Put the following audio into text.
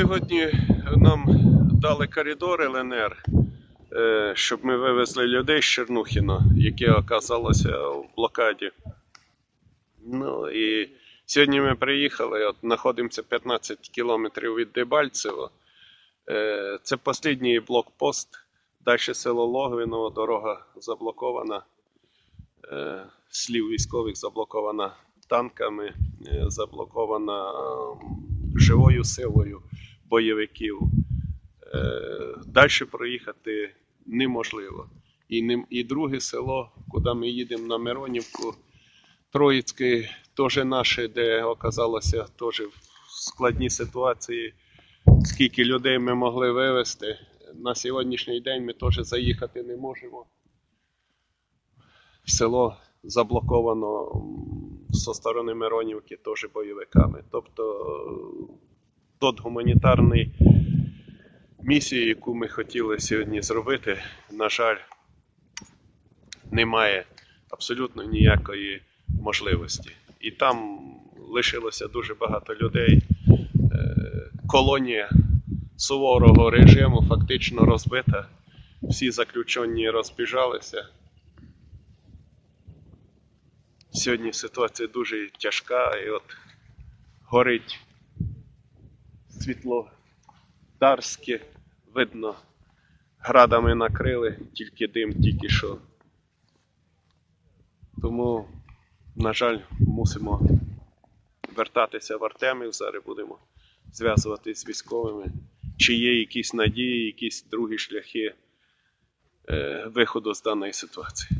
сьогодні нам дали коридор ЛНР, е, щоб ми вивезли людей з Чернухіна, які оказалися в блокаді. Ну і сьогодні ми приїхали, от знаходимося 15 кілометрів від Дебальцево. Е, Це останній блокпост. Далі село Логвиново, дорога заблокована. Е, Слів військових заблокована танками, заблокована живою силою бойовиків. Далі проїхати неможливо. І, не, і друге село, куди ми їдемо на Миронівку, Троїцьке, теж наше, де оказалося теж в складній ситуації. Скільки людей ми могли вивезти. На сьогоднішній день ми теж заїхати не можемо. Село заблоковано зі сторони Миронівки теж бойовиками. Тобто тот гуманітарний місії, яку ми хотіли сьогодні зробити, на жаль, немає абсолютно ніякої можливості. І там лишилося дуже багато людей. Е, Колонія суворого режиму фактично розбита. Всі заключені розбіжалися. Сьогодні ситуація дуже тяжка, і от горить світло Дарське, видно, градами накрили, тільки дим, тільки що. Тому, на жаль, мусимо вертатися в Артемів. Зараз будемо зв'язуватись з військовими. Чи є якісь надії, якісь другі шляхи е, виходу з даної ситуації.